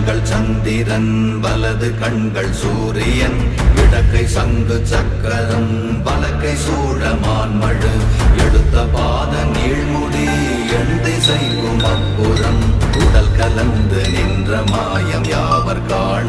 கண்கள் சந்திரன் வலது கண்கள் சூரியன் இடக்கை சங்கு சக்கரம் வலக்கை சூழமான் மழு. எடுத்த பாத நீழ்முடி எண் திசைவும் அப்புறம் உடல் கலந்து நின்ற மாயம் யாவர் காண